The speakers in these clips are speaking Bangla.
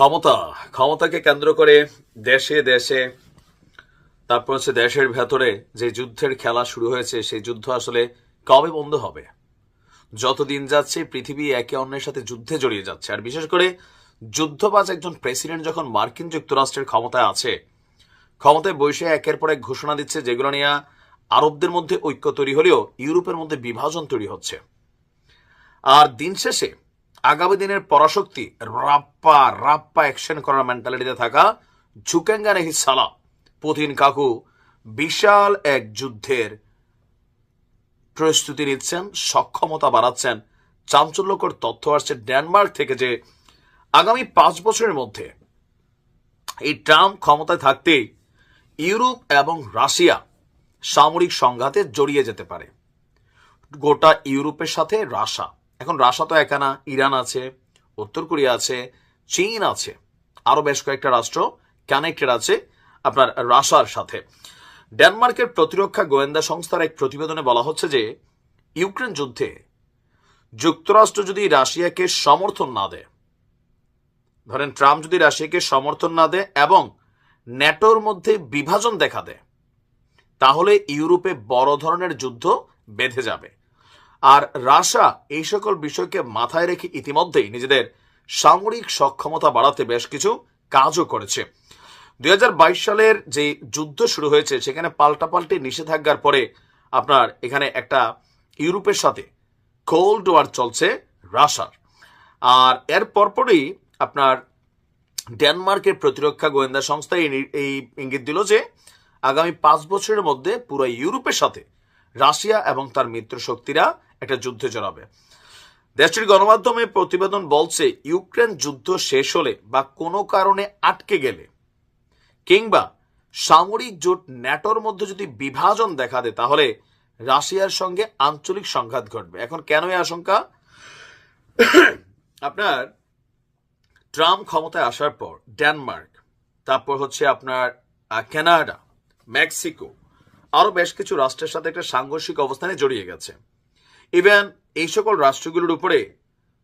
ক্ষমতা, ক্ষমতাকে কেন্দ্র করে দেশে দেশে, তারপর হচ্ছে দেশের ভেতরে যে যুদ্ধের খেলা শুরু হয়েছে, সেই যুদ্ধ আসলে কবে বন্ধ হবে? যতদিন যাচ্ছে, পৃথিবী একে অন্যের সাথে যুদ্ধে জড়িয়ে যাচ্ছে। আর বিশেষ করে যুদ্ধবাজ একজন প্রেসিডেন্ট যখন মার্কিন যুক্তরাষ্ট্রের ক্ষমতায় আছে, ক্ষমতায় বসে একের পর এক ঘোষণা দিচ্ছে যেগুলো নিয়ে আরবদের মধ্যে ঐক্য তৈরি হলেও ইউরোপের মধ্যে বিভাজন তৈরি হচ্ছে। আর দিন শেষে আগামী দিনের পরাশক্তি, রাপ্পা রাপ্পা অ্যাকশন করার মেন্টালিটিতে থাকা ঝুকেঙ্গা নেহি সালা। পুতিন কাকু বিশাল এক যুদ্ধের প্রস্তুতি নিচ্ছেন, সক্ষমতা বাড়াচ্ছেন। চাঞ্চল্যকর তথ্য আসছে ডেনমার্ক থেকে যে আগামী পাঁচ বছরের মধ্যে এই ট্রাম্প ক্ষমতায় থাকতেই ইউরোপ এবং রাশিয়া সামরিক সংঘাতে জড়িয়ে যেতে পারে। গোটা ইউরোপের সাথে রাশা। এখন রাশা তো একা না, ইরান আছে, উত্তর কোরিয়া আছে, চীন আছে আরও বেশ কয়েকটা রাষ্ট্র কানেক্টেড আছে আপনার রাশার সাথে। ডেনমার্কের প্রতিরক্ষা গোয়েন্দা সংস্থার এক প্রতিবেদনে বলা হচ্ছে যে, ইউক্রেন যুদ্ধে যুক্তরাষ্ট্র যদি রাশিয়াকে সমর্থন না দেয়, ধরেন ট্রাম্প যদি রাশিয়াকে সমর্থন না দেয় এবং ন্যাটোর মধ্যে বিভাজন দেখা দেয়, তাহলে ইউরোপে বড় ধরনের যুদ্ধ বেঁধে যাবে। আর রাশা এই সকল বিষয়কে মাথায় রেখে ইতিমধ্যেই নিজেদের সামরিক সক্ষমতা বাড়াতে বেশ কিছু কাজও করেছে। দুই হাজার বাইশ সালের যে যুদ্ধ শুরু হয়েছে, সেখানে পাল্টাপাল্টি নিষেধাজ্ঞার পরে আপনার এখানে একটা ইউরোপের সাথে কোল্ড ওয়ার চলছে রাশার। আর এর পরপরই আপনার ডেনমার্কের প্রতিরক্ষা গোয়েন্দা সংস্থা এই ইঙ্গিত দিল যে, আগামী পাঁচ বছরের মধ্যে পুরো ইউরোপের সাথে রাশিয়া এবং তার মিত্র শক্তিরা একটা যুদ্ধে জড়াবে। দেশটির গণমাধ্যমে প্রতিবেদন বলছে, ইউক্রেন যুদ্ধ শেষ হলে বা কোনো কারণে আটকে গেলে কিংবা সামরিক জোট ন্যাটোর মধ্যে যদি বিভাজন দেখা দেয়, তাহলে রাশিয়ার সঙ্গে আঞ্চলিক সংঘাত ঘটবে। এখন কেন এই আশঙ্কা? আপনার ট্রাম্প ক্ষমতায় আসার পর ডেনমার্ক, তারপর হচ্ছে আপনার কানাডা, মেক্সিকো, আরও বেশ কিছু রাষ্ট্রের সাথে একটা সাংঘর্ষিক অবস্থানে জড়িয়ে গেছে। ইভেন এই সকল রাষ্ট্রগুলোর উপরে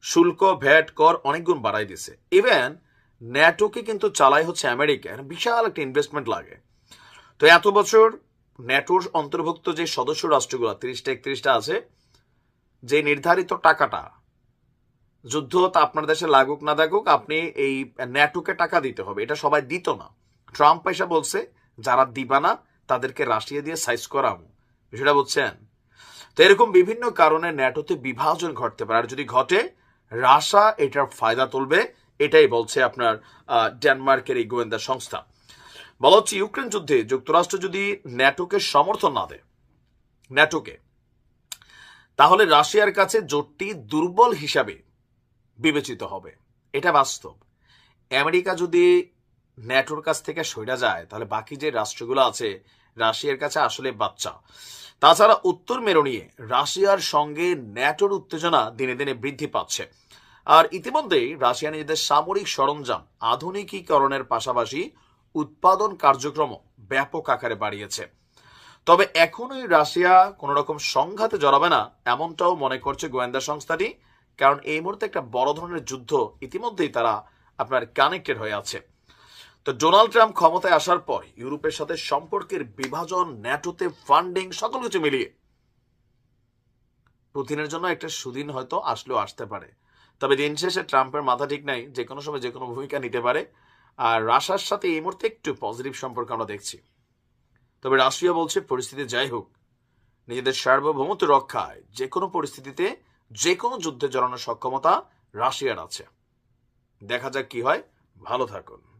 শুল্ক, ভ্যাট কর অনেক গুণ বাড়াই দিছে ইভেন ন্যাটোকে কিন্তু চালাই হচ্ছে আমেরিকা বিশাল একটা ইনভেস্টমেন্ট লাগে। তো এত বছর ন্যাটোর অন্তর্ভুক্ত যে সদস্য রাষ্ট্রগুলো, তিরিশটা, একত্রিশটা আছে, যে নির্ধারিত টাকাটা, যুদ্ধ তা আপনার দেশে লাগুক না লাগুক আপনি এই ন্যাটোকে টাকা দিতে হবে। এটা সবাই দিত না। ট্রাম্প পয়সা বলছে, যারা দিবা না, তাদেরকে রাশিয়া দিয়ে সাইজ করাবো। বিষয়টা বুঝছেন? তো এরকম বিভিন্ন কারণে ন্যাটোতে বিভাজন ঘটতে পারে। আর যদি ঘটে, রাশা এটার ফায়দা তুলবে, এটাই বলছে আপনার ডেনমার্কের এই গোয়েন্দা সংস্থা। বলা হচ্ছে ইউক্রেন যুদ্ধে যুক্তরাষ্ট্র যদি ন্যাটোকে সমর্থন না দেয়, ন্যাটোকে, তাহলে রাশিয়ার কাছে জোটটি দুর্বল হিসাবে বিবেচিত হবে। এটা বাস্তব। আমেরিকা যদি ন্যাটোর কাছ থেকে সইরা যায়, তাহলে বাকি যে রাষ্ট্রগুলো আছে রাশিয়ার কাছে আসলে বাচ্চা। তাছাড়া উত্তর মেরু নিয়ে রাশিয়ার সঙ্গে ন্যাটোর উত্তেজনা দিনে দিনে বৃদ্ধি পাচ্ছে। আর ইতিমধ্যেই রাশিয়া নিজেদের সামরিক সরঞ্জাম আধুনিকীকরণের পাশাপাশি উৎপাদন কার্যক্রম ব্যাপক আকারে বাড়িয়েছে। তবে এখনই রাশিয়া কোন রকম সংঘাতে জড়াবে না, এমনটাও মনে করছে গোয়েন্দা সংস্থাটি, কারণ এই মুহূর্তে একটা বড় ধরনের যুদ্ধ ইতিমধ্যেই তারা আপনার কানেক্টেড হয়ে আছে। তো ডোনাল্ড ট্রাম্প ক্ষমতায় আসার পর ইউরোপের সাথে সম্পর্কের বিভাজন, ন্যাটোতে ফান্ডিং সকল কিছু মিলিয়ে। পুতিনের জন্য একটা সুদিন হয়তো আসলেও আসতে পারে। তবে দিন শেষে ট্রাম্পের মাথা ঠিক নাই, যে কোনো সময় যে কোনো ভূমিকা নিতে পারে। আর রাশিয়ার সাথে এই মুহূর্তে একটু পজিটিভ সম্পর্ক আমরা দেখছি। তবে রাশিয়া বলছে, পরিস্থিতি যাই হোক, নিজেদের সার্বভৌমত্ব রক্ষায় যে কোনো পরিস্থিতিতে যে কোনো যুদ্ধে জড়ানোর সক্ষমতা রাশিয়ার আছে। দেখা যাক কি হয়। ভালো থাকুন।